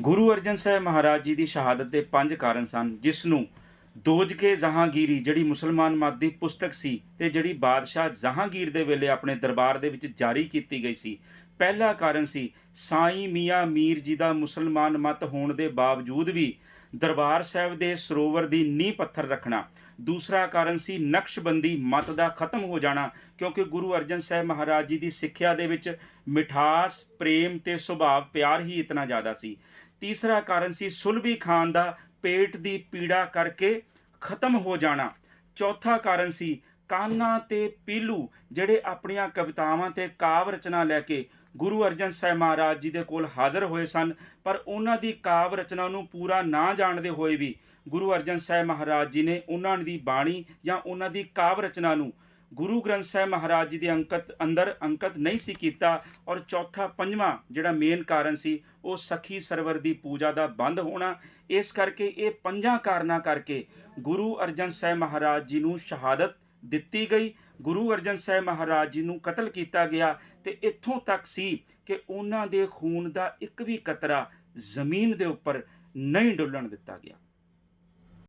ਗੁਰੂ ਅਰਜਨ ਸਾਹਿਬ ਮਹਾਰਾਜ ਜੀ ਦੀ ਸ਼ਹਾਦਤ ਦੇ ਪੰਜ ਕਾਰਨ ਸਨ ਜਿਸ ਨੂੰ ਦੋਜਕੇ ਜਹਾਂਗੀਰੀ, ਜਿਹੜੀ ਮੁਸਲਮਾਨ ਮਤ ਦੀ ਪੁਸਤਕ ਸੀ ਤੇ ਜਿਹੜੀ ਬਾਦਸ਼ਾਹ ਜਹਾਂਗੀਰ ਦੇ ਵੇਲੇ ਆਪਣੇ ਦਰਬਾਰ ਦੇ ਵਿੱਚ ਜਾਰੀ ਕੀਤੀ ਗਈ ਸੀ। ਪਹਿਲਾ ਕਾਰਨ ਸੀ, ਸਾਈਂ ਮੀਆਂ ਮੀਰ ਜੀ ਦਾ ਮੁਸਲਮਾਨ ਮਤ ਹੋਣ ਦੇ ਬਾਵਜੂਦ ਵੀ ਦਰਬਾਰ ਸਾਹਿਬ ਦੇ ਸਰੋਵਰ ਦੀ ਨੀਂਹ ਪੱਥਰ ਰੱਖਣਾ। ਦੂਸਰਾ ਕਾਰਨ ਸੀ, ਨਕਸ਼ਬੰਦੀ ਮਤ ਦਾ ਖਤਮ ਹੋ ਜਾਣਾ, ਕਿਉਂਕਿ ਗੁਰੂ ਅਰਜਨ ਸਾਹਿਬ ਮਹਾਰਾਜ ਜੀ ਦੀ ਸਿੱਖਿਆ ਦੇ ਵਿੱਚ ਮਿਠਾਸ, ਪ੍ਰੇਮ ਤੇ ਸੁਭਾਅ ਪਿਆਰ ਹੀ ਇਤਨਾ ਜ਼ਿਆਦਾ ਸੀ। ਤੀਸਰਾ ਕਾਰਨ ਸੀ ਸੁਲਬੀ ਖਾਨ ਦਾ ਪੇਟ ਦੀ ਪੀੜਾ ਕਰਕੇ ਖਤਮ ਹੋ ਜਾਣਾ। ਚੌਥਾ ਕਾਰਨ ਸੀ ਕਾਨਾ ਤੇ ਪੀਲੂ, ਜਿਹੜੇ ਆਪਣੀਆਂ ਕਵਿਤਾਵਾਂ ਤੇ ਕਾਵ ਰਚਨਾ ਲੈ ਕੇ ਗੁਰੂ ਅਰਜਨ ਸਾਹਿਬ ਮਹਾਰਾਜ ਜੀ ਦੇ ਕੋਲ ਹਾਜ਼ਰ ਹੋਏ ਸਨ, ਪਰ ਉਹਨਾਂ ਦੀ ਕਾਵ ਰਚਨਾ ਨੂੰ ਪੂਰਾ ਨਾ ਜਾਣਦੇ ਹੋਏ ਵੀ ਗੁਰੂ ਅਰਜਨ ਸਾਹਿਬ ਮਹਾਰਾਜ ਜੀ ਨੇ ਉਹਨਾਂ ਦੀ ਬਾਣੀ ਜਾਂ ਉਹਨਾਂ ਦੀ ਕਾਵ ਰਚਨਾ ਨੂੰ ਗੁਰੂ ਗ੍ਰੰਥ ਸਾਹਿਬ ਮਹਾਰਾਜ ਜੀ ਦੇ ਅੰਕਤ ਅੰਦਰ ਅੰਕਤ ਨਹੀਂ ਸੀ ਕੀਤਾ ਔਰ ਚੌਥਾ, ਪੰਜਵਾਂ ਜਿਹੜਾ ਮੇਨ ਕਾਰਨ ਸੀ, ਉਹ ਸਖੀ ਸਰਵਰ ਦੀ ਪੂਜਾ ਦਾ ਬੰਦ ਹੋਣਾ। ਇਸ ਕਰਕੇ ਇਹ ਪੰਜਾਂ ਕਾਰਨਾਂ ਕਰਕੇ ਗੁਰੂ ਅਰਜਨ ਸਾਹਿਬ ਮਹਾਰਾਜ ਜੀ ਨੂੰ ਸ਼ਹਾਦਤ ਦਿੱਤੀ ਗਈ। ਗੁਰੂ ਅਰਜਨ ਸਾਹਿਬ ਮਹਾਰਾਜ ਜੀ ਨੂੰ ਕਤਲ ਕੀਤਾ ਗਿਆ ਤੇ ਇੱਥੋਂ ਤੱਕ ਸੀ ਕਿ ਉਹਨਾਂ ਦੇ ਖੂਨ ਦਾ ਇੱਕ ਵੀ ਕਤਰਾ ਜ਼ਮੀਨ ਦੇ ਉੱਪਰ ਨਹੀਂ ਡੁੱਲਣ ਦਿੱਤਾ ਗਿਆ।